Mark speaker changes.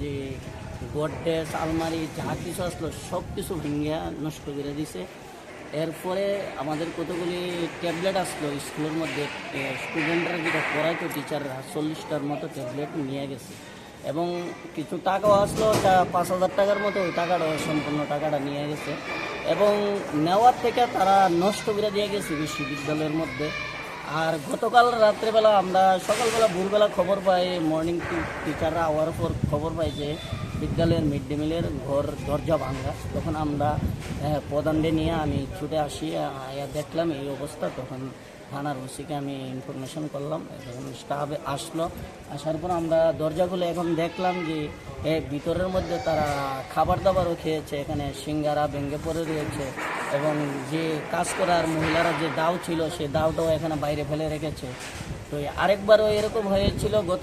Speaker 1: যে গডরেজ আলমারি যা কিছু আসলো সব কিছু ভেঙে নষ্ট করে দিছে। এরপরে আমাদের কতগুলি ট্যাবলেট আসলো স্কুলের মধ্যে স্টুডেন্টরা যেটা পড়াইতো টিচাররা চল্লিশটার মতো ট্যাবলেট নিয়ে গেছে। এবং কিছু টাকাও আসলো পাঁচ হাজার টাকার মতো, ওই টাকাটা, সম্পূর্ণ টাকাটা নিয়ে গেছে। এবং নেওয়ার থেকে তারা নষ্ট করে দিয়ে গেছে বিশ্ববিদ্যালয়ের মধ্যে। আর গতকাল রাত্রেবেলা আমরা সকালবেলা, ভোরবেলা খবর পাই মর্নিং টিচাররা আওয়ার পর খবর পাই যে বিদ্যালয়ের মিড ডে মিলের ঘর দরজা ভাঙা। তখন আমরা আহ, প্রধানকে নিয়ে আমি ছুটে আসি দেখলাম এই অবস্থা। তখন থানার ওসিকে আমি ইনফরমেশন করলাম তখন স্টাফ আসলো। আসার পর আমরা দরজা খুলে এখন দেখলাম যে ভিতরের মধ্যে তারা খাবার দাবারও খেয়েছে এখানে সিঙ্গারা ভেঙে পড়ে রয়েছে। এবং যে কাজ করার মহিলারা যে দাও ছিল সে দাওটাও এখানে বাইরে ফেলে রেখেছে। তো আরেকবারও এরকম হয়েছিল গত